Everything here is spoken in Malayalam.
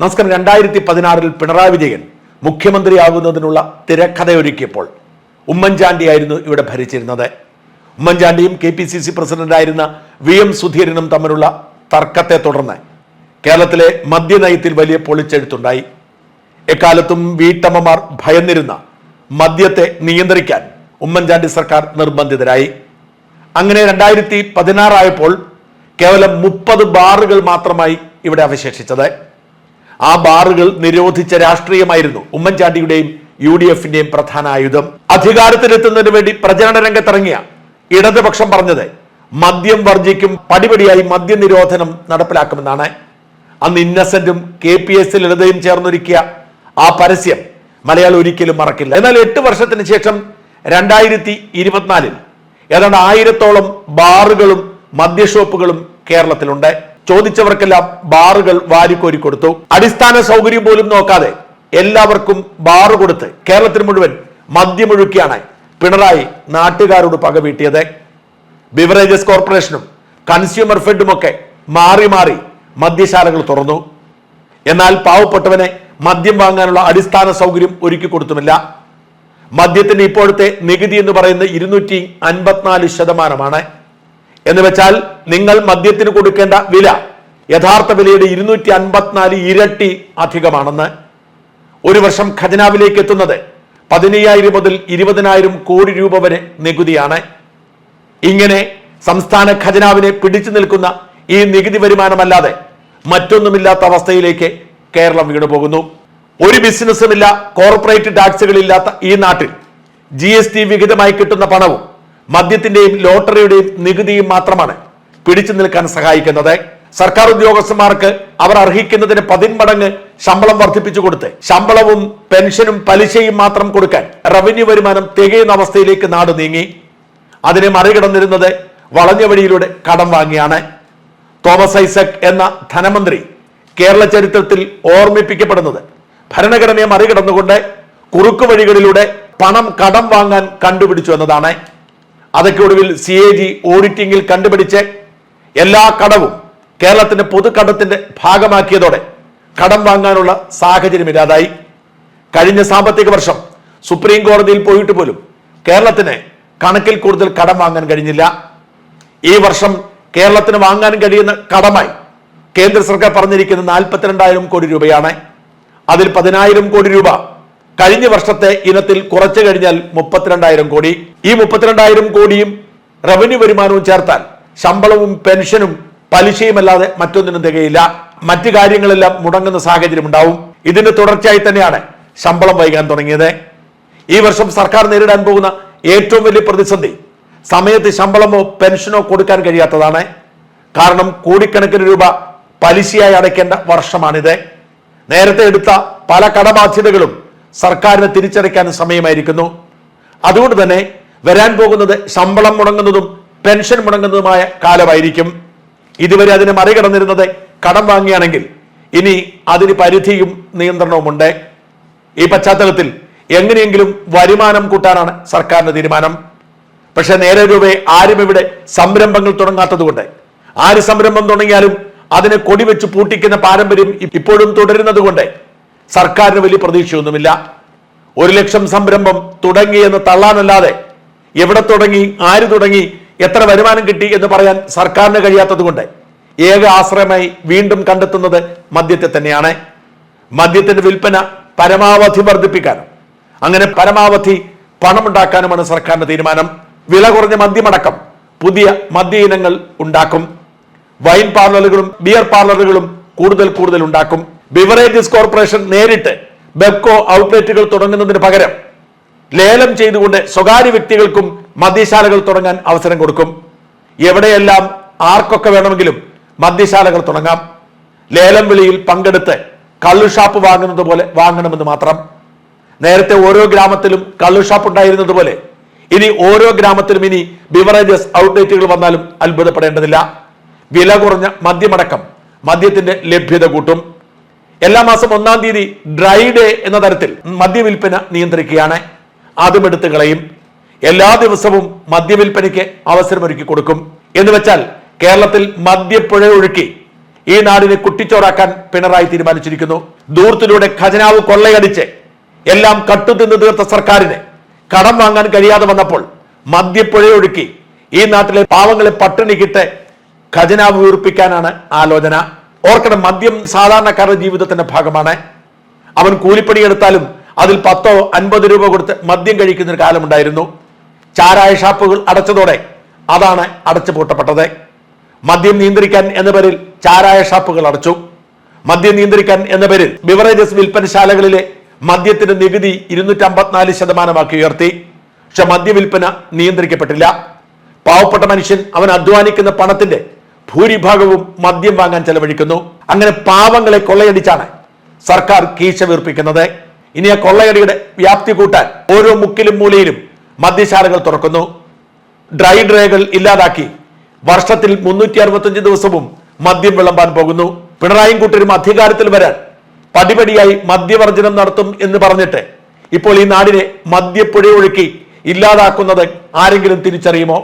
നമസ്കാരം. രണ്ടായിരത്തി പതിനാറിൽ പിണറായി വിജയൻ മുഖ്യമന്ത്രിയാകുന്നതിനുള്ള തിരക്കഥയൊരുക്കിയപ്പോൾ ഉമ്മൻചാണ്ടിയായിരുന്നു ഇവിടെ ഭരിച്ചിരുന്നത്. ഉമ്മൻചാണ്ടിയും കെ പി സി സി പ്രസിഡന്റായിരുന്ന വി എം സുധീരനും തമ്മിലുള്ള തർക്കത്തെ തുടർന്ന് കേരളത്തിലെ മദ്യനയത്തിൽ വലിയ പൊളിച്ചെഴുത്തുണ്ടായി. എക്കാലത്തും വീട്ടമ്മമാർ ഭയന്നിരുന്ന മദ്യത്തെ നിയന്ത്രിക്കാൻ ഉമ്മൻചാണ്ടി സർക്കാർ നിർബന്ധിതരായി. അങ്ങനെ രണ്ടായിരത്തി പതിനാറായപ്പോൾ കേവലം മുപ്പത് ബാറുകൾ മാത്രമായി ഇവിടെ അവശേഷിച്ചത്. ആ ബാറുകൾ നിരോധിച്ച രാഷ്ട്രീയമായിരുന്നു ഉമ്മൻചാണ്ടിയുടെയും യു ഡി എഫിന്റെയും പ്രധാന ആയുധം. അധികാരത്തിലെത്തുന്നതിന് വേണ്ടി പ്രചരണ രംഗത്തിറങ്ങിയ ഇടതുപക്ഷം പറഞ്ഞത് മദ്യം വർജിക്കും പടിപടിയായി മദ്യനിരോധനം നടപ്പിലാക്കുമെന്നാണ്. അന്ന് ഇന്നസെന്റും കെ പി എസ് ലളിതയും ചേർന്നൊരുക്കിയ ആ പരസ്യം മലയാളം ഒരിക്കലും മറക്കില്ല. എന്നാൽ എട്ട് വർഷത്തിന് ശേഷം രണ്ടായിരത്തി ഇരുപത്തിനാലിൽ ഏതാണ്ട് ആയിരത്തോളം ബാറുകളും മദ്യഷോപ്പുകളും കേരളത്തിലുണ്ട്. ചോദിച്ചവർക്കെല്ലാം ബാറുകൾ വാരിക്കോരി കൊടുത്തു. അടിസ്ഥാന സൗകര്യം പോലും നോക്കാതെ എല്ലാവർക്കും ബാറ് കൊടുത്ത് കേരളത്തിന് മുഴുവൻ മദ്യമൊഴുക്കിയാണ് പിണറായി നാട്ടുകാരോട് പക വീട്ടിയത്. ബിവറേജസ് കോർപ്പറേഷനും കൺസ്യൂമർ ഫെഡും ഒക്കെ മാറി മാറി മദ്യശാലകൾ തുറന്നു. എന്നാൽ പാവപ്പെട്ടവനെ മദ്യം വാങ്ങാനുള്ള അടിസ്ഥാന സൗകര്യം ഒരുക്കി കൊടുത്തുമില്ല. മദ്യത്തിന്റെ ഇപ്പോഴത്തെ നികുതി എന്ന് പറയുന്നത് ഇരുന്നൂറ്റി അൻപത്തിനാല് ശതമാനമാണ്. എന്ന് വെച്ചാൽ നിങ്ങൾ മദ്യത്തിന് കൊടുക്കേണ്ട വില യഥാർത്ഥ വിലയുടെ ഇരുന്നൂറ്റി അൻപത്തിനാല് ഇരട്ടി അധികമാണെന്ന് ഒരു വർഷം ഖജനാവിലേക്ക് എത്തുന്നത് പതിനയ്യായിരം മുതൽ ഇരുപതിനായിരം കോടി രൂപ വരെ നികുതിയാണ്. ഇങ്ങനെ സംസ്ഥാന ഖജനാവിനെ പിടിച്ചു നിൽക്കുന്ന ഈ നികുതി വരുമാനമല്ലാതെ മറ്റൊന്നുമില്ലാത്ത അവസ്ഥയിലേക്ക് കേരളം വീണു പോകുന്നു. ഒരു ബിസിനസ്സുമില്ല കോർപ്പറേറ്റ് ടാക്സുകളില്ലാത്ത ഈ നാട്ടിൽ ജി എസ് ടി വിഹിതമായി കിട്ടുന്ന പണവും മദ്യത്തിന്റെയും ലോട്ടറിയുടെയും നികുതിയും മാത്രമാണ് പിടിച്ചു നിൽക്കാൻ സഹായിക്കുന്നത്. സർക്കാർ ഉദ്യോഗസ്ഥന്മാർക്ക് അവർ അർഹിക്കുന്നതിന് പതിന്മടങ്ങ് ശമ്പളം വർദ്ധിപ്പിച്ചു കൊടുത്ത് ശമ്പളവും പെൻഷനും പലിശയും മാത്രം കൊടുക്കാൻ റവന്യൂ വരുമാനം തികയുന്ന അവസ്ഥയിലേക്ക് നാട് നീങ്ങി. അതിനെ മറികടന്നിരുന്നത് വളഞ്ഞ വഴിയിലൂടെ കടം വാങ്ങിയാണ്. തോമസ് ഐസക് എന്ന ധനമന്ത്രി കേരള ചരിത്രത്തിൽ ഓർമ്മിപ്പിക്കപ്പെടുന്നത്. ഭരണഘടനയെ മറികടന്നുകൊണ്ട് കുറുക്കു വഴികളിലൂടെ പണം കടം വാങ്ങാൻ കണ്ടുപിടിച്ചു എന്നതാണ്. അതൊക്കെ ഒടുവിൽ സി എ ജി ഓഡിറ്റിംഗിൽ കണ്ടുപിടിച്ച് എല്ലാ കടവും കേരളത്തിന്റെ പൊതുകടത്തിന്റെ ഭാഗമാക്കിയതോടെ കടം വാങ്ങാനുള്ള സാഹചര്യം ഇല്ലാതായി. കഴിഞ്ഞ സാമ്പത്തിക വർഷം സുപ്രീം കോടതിയിൽ പോയിട്ട് പോലും കേരളത്തിന് കണക്കിൽ കൂടുതൽ കടം വാങ്ങാൻ കഴിഞ്ഞില്ല. ഈ വർഷം കേരളത്തിന് വാങ്ങാൻ കഴിയുന്ന കടമായി കേന്ദ്ര സർക്കാർ പറഞ്ഞിരിക്കുന്ന നാൽപ്പത്തിരണ്ടായിരം കോടി രൂപയാണ്. അതിൽ പതിനായിരം കോടി രൂപ കഴിഞ്ഞ വർഷത്തെ ഇനത്തിൽ കുറച്ചു കഴിഞ്ഞാൽ മുപ്പത്തിരണ്ടായിരം കോടി. ഈ മുപ്പത്തിരണ്ടായിരം കോടിയും റവന്യൂ വരുമാനവും ചേർത്താൽ ശമ്പളവും പെൻഷനും പലിശയുമല്ലാതെ മറ്റൊന്നിനും തികയില്ല. മറ്റു കാര്യങ്ങളെല്ലാം മുടങ്ങുന്ന സാഹചര്യം ഉണ്ടാവും. ഇതിന്റെ തുടർച്ചയായി തന്നെയാണ് ശമ്പളം വൈകാൻ തുടങ്ങിയത്. ഈ വർഷം സർക്കാർ നേരിടാൻ പോകുന്ന ഏറ്റവും വലിയ പ്രതിസന്ധി സമയത്ത് ശമ്പളമോ പെൻഷനോ കൊടുക്കാൻ കഴിയാത്തതാണ്. കാരണം കോടിക്കണക്കിന് രൂപ പലിശയായി അടയ്ക്കേണ്ട വർഷമാണിത്. നേരത്തെ എടുത്ത പല കടബാധ്യതകളും സർക്കാരിന് തിരിച്ചടയ്ക്കാൻ സമയമായിരിക്കുന്നു. അതുകൊണ്ട് തന്നെ വരാൻ പോകുന്നത് ശമ്പളം മുടങ്ങുന്നതും പെൻഷൻ മുടങ്ങുന്നതുമായ കാലമായിരിക്കും. ഇതുവരെ അതിനെ മറികടന്നിരുന്നത് കടം വാങ്ങിയാണെങ്കിൽ ഇനി അതിന് പരിധിയും നിയന്ത്രണവുമുണ്ട്. ഈ പശ്ചാത്തലത്തിൽ എങ്ങനെയെങ്കിലും വരുമാനം കൂട്ടാനാണ് സർക്കാരിന്റെ തീരുമാനം. പക്ഷെ നേരെ രൂപേ ആരും ഇവിടെ സംരംഭങ്ങൾ തുടങ്ങാത്തതുകൊണ്ട് ആര് സംരംഭം തുടങ്ങിയാലും അതിനെ കൊടിവെച്ച് പൂട്ടിക്കുന്ന പാരമ്പര്യം ഇപ്പോഴും തുടരുന്നത് കൊണ്ട് സർക്കാരിന് വലിയ പ്രതീക്ഷയൊന്നുമില്ല. ഒരു ലക്ഷം സംരംഭം തുടങ്ങി എന്ന് തള്ളാനല്ലാതെ എവിടെ തുടങ്ങി ആര് തുടങ്ങി എത്ര വരുമാനം കിട്ടി എന്ന് പറയാൻ സർക്കാരിന് കഴിയാത്തത് കൊണ്ട് ഏക ആശ്രയമായി വീണ്ടും കണ്ടെത്തുന്നത് മദ്യത്തെ തന്നെയാണ്. മദ്യത്തിന്റെ വിൽപ്പന പരമാവധി വർദ്ധിപ്പിക്കാനും അങ്ങനെ പരമാവധി പണം പണമുണ്ടാക്കാനുമാണ് സർക്കാരിന്റെ തീരുമാനം. വില കുറഞ്ഞ മദ്യമടക്കം പുതിയ മദ്യ ഇനങ്ങൾ ഉണ്ടാക്കും. വൈൻ പാർലറുകളും ബിയർ പാർലറുകളും കൂടുതൽ കൂടുതൽ ഉണ്ടാക്കും. ബിവറേജസ് കോർപ്പറേഷൻ നേരിട്ട് ബെബ്കോ ഔട്ട്ലെറ്റുകൾ തുടങ്ങുന്നതിന് പകരം ലേലം ചെയ്തുകൊണ്ട് സ്വകാര്യ വ്യക്തികൾക്കും മദ്യശാലകൾ തുടങ്ങാൻ അവസരം കൊടുക്കും. എവിടെയെല്ലാം ആർക്കൊക്കെ വേണമെങ്കിലും മദ്യശാലകൾ തുടങ്ങാം. ലേലം വിളിയിൽ പങ്കെടുത്ത് കള്ളുഷാപ്പ് വാങ്ങുന്നത് പോലെ വാങ്ങണമെന്ന് മാത്രം. നേരത്തെ ഓരോ ഗ്രാമത്തിലും കള്ളുഷാപ്പ് ഉണ്ടായിരുന്നത് പോലെ ഇനി ഓരോ ഗ്രാമത്തിലും ഇനി ബിവറേജസ് ഔട്ട്ലെറ്റുകൾ വന്നാലും അത്ഭുതപ്പെടേണ്ടതില്ല. വില കുറഞ്ഞ മദ്യമടക്കം മദ്യത്തിന്റെ ലഭ്യത കൂട്ടും. എല്ലാ മാസം ഒന്നാം തീയതി ഡ്രൈ ഡേ എന്ന തരത്തിൽ മദ്യവിൽപ്പന നിയന്ത്രിക്കുകയാണ്. അതും എടുത്തു കളയും. എല്ലാ ദിവസവും മദ്യവിൽപ്പനയ്ക്ക് അവസരമൊരുക്കി കൊടുക്കും. എന്ന് വെച്ചാൽ കേരളത്തിൽ മദ്യപ്പുഴ ഒഴുക്കി ഈ നാടിനെ കുട്ടിച്ചോറാക്കാൻ പിണറായി തീരുമാനിച്ചിരിക്കുന്നു. ദൂരത്തിലൂടെ ഖജനാവ് കൊള്ളയടിച്ച് എല്ലാം കട്ടുതിന്ന് തീർത്ത സർക്കാരിന് കടം വാങ്ങാൻ കഴിയാതെ വന്നപ്പോൾ മദ്യപ്പുഴയൊഴുക്കി ഈ നാട്ടിലെ പാവങ്ങളെ പട്ടിണിക്കിട്ട് ഖജനാവ് വീർപ്പിക്കാനാണ് ആലോചന. ഓർക്കണം മദ്യം സാധാരണക്കാരുടെ ജീവിതത്തിന്റെ ഭാഗമാണ്. അവൻ കൂലിപ്പണി എടുത്താലും അതിൽ പത്തോ അൻപത് രൂപ കൊടുത്ത് മദ്യം കഴിക്കുന്ന ഒരു കാലമുണ്ടായിരുന്നു. ചാരായ ഷാപ്പുകൾ അടച്ചതോടെ അതാണ് അടച്ചു പൂട്ടപ്പെട്ടത്. മദ്യം നിയന്ത്രിക്കാൻ എന്ന പേരിൽ ചാരായ ഷാപ്പുകൾ അടച്ചു. മദ്യം നിയന്ത്രിക്കാൻ എന്ന പേരിൽ ബിവറേജസ് വിൽപ്പനശാലകളിലെ മദ്യത്തിന്റെ നികുതി ഇരുന്നൂറ്റി അമ്പത്തിനാല് ശതമാനമാക്കി ഉയർത്തി. പക്ഷെ മദ്യവിൽപ്പന നിയന്ത്രിക്കപ്പെട്ടില്ല. പാവപ്പെട്ട മനുഷ്യൻ അവൻ അധ്വാനിക്കുന്ന പണത്തിന്റെ ഭൂരിഭാഗവും മദ്യം വാങ്ങാൻ ചെലവഴിക്കുന്നു. അങ്ങനെ പാവങ്ങളെ കൊള്ളയടിച്ചാണ് സർക്കാർ കീശ വീർപ്പിക്കുന്നത്. ഇനി ആ കൊള്ളയടിയുടെ വ്യാപ്തി കൂട്ടാൻ ഓരോ മുക്കിലും മൂലയിലും മദ്യശാലകൾ തുറക്കുന്നു. ഡ്രൈ ഡ്രൈകൾ ഇല്ലാതാക്കി. വർഷത്തിൽ മുന്നൂറ്റി അറുപത്തഞ്ച് ദിവസവും മദ്യം വിളമ്പാൻ പോകുന്നു. പിണറായിയും കൂട്ടരും അധികാരത്തിൽ വരാൻ പടിപടിയായി മദ്യവർജനം നടത്തും എന്ന് പറഞ്ഞിട്ട് ഇപ്പോൾ ഈ നാടിനെ മദ്യപ്പുഴ ഒഴുക്കി ഇല്ലാതാക്കുന്നത് ആരെങ്കിലും തിരിച്ചറിയുമോ?